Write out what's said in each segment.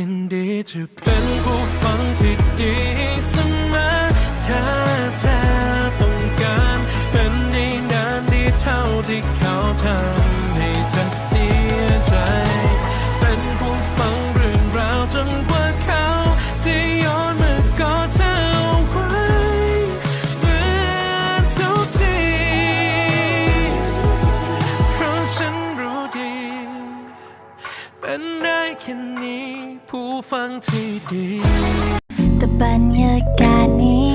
ยินดีจะเป็นผู้ฟังที่ดี 铺放汽笛。的半夜，干你。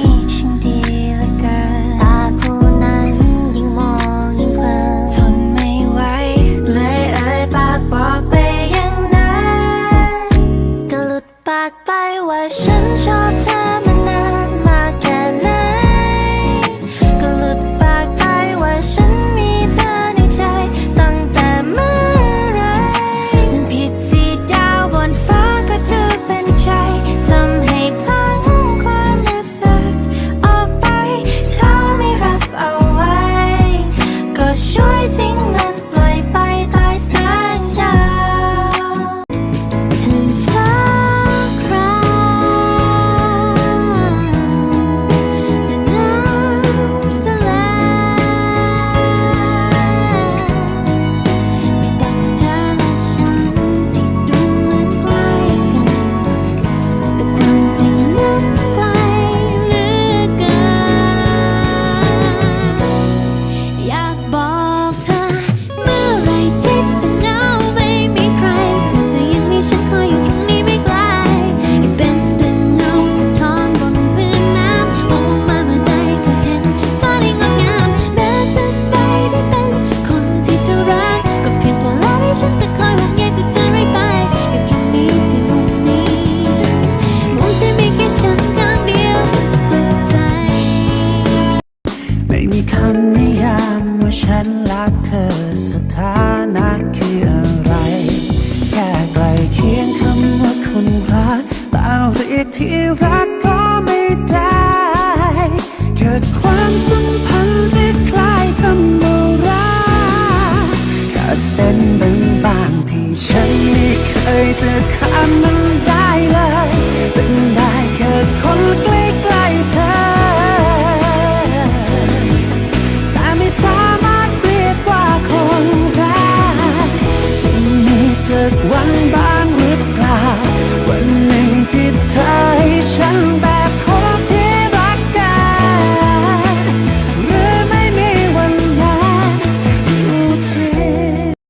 爱情的 ที่รักก็ไม่ได้ เกิดความสัมพันธ์ที่คล้ายคำว่าราณแค่เส้นบางบางที่ฉันไม่เคยจะข้ามมันได้เลยเป็นได้แค่คนใกล้ๆเธอ แต่ไม่สามารถเรียกว่าคนรักจะมีสักวันบ้างหรือเปล่า วันหนึ่งที่เธอ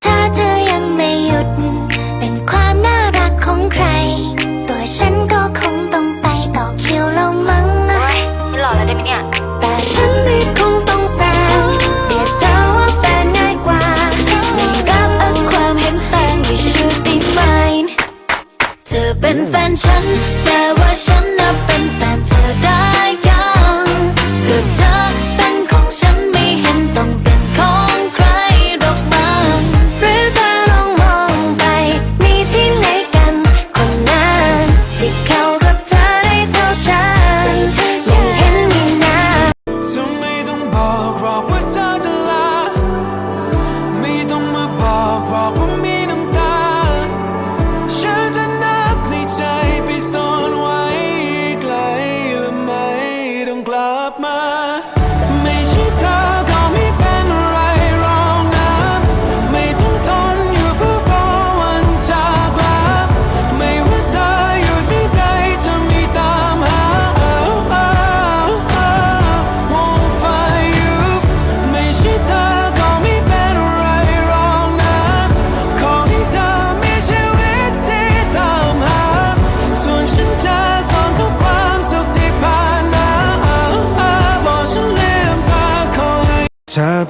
ถ้าเธอยังไม่หยุด เป็นความน่ารักของใคร ตัวฉันก็คงต้องไปต่อคิวแล้วมั้งนี่หล่อแล้วได้ไหมเนี่ย แต่ฉันรีบคงต้องแซวเรียกเธอว่าแฟนง่ายกว่า ไม่รับเอาความเห็นแปลงอยู่ช่วยได้ไหม เธอเป็นแฟนฉัน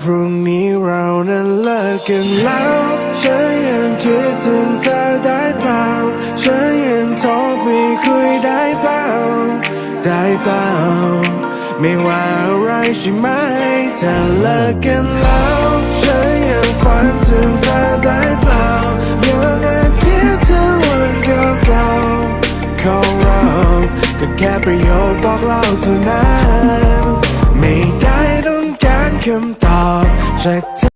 พรุ่งนี้เรานั้นเลิกกันแล้ว ฉันยังคิดถึงเธอได้เปล่า ฉันยังโทรไปคุยได้เปล่า ได้เปล่า ไม่ว่าอะไรใช่ไหมเธอเลิกกันแล้ว ฉันยังฝัน project.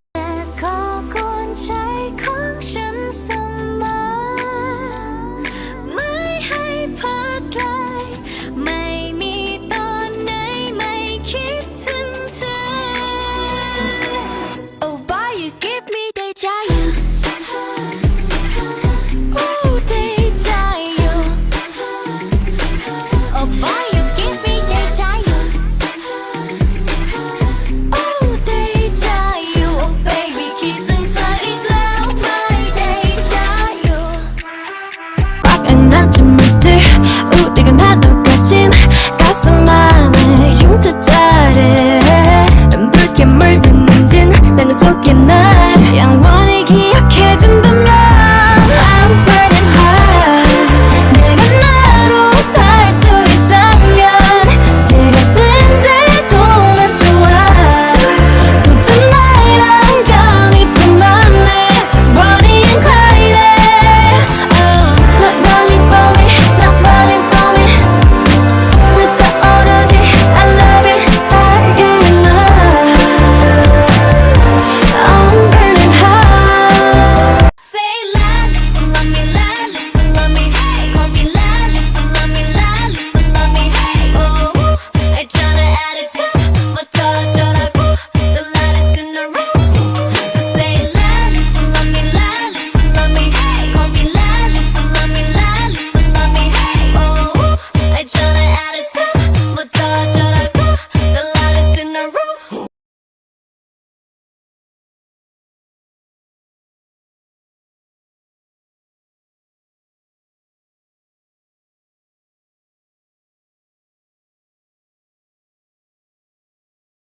Passing my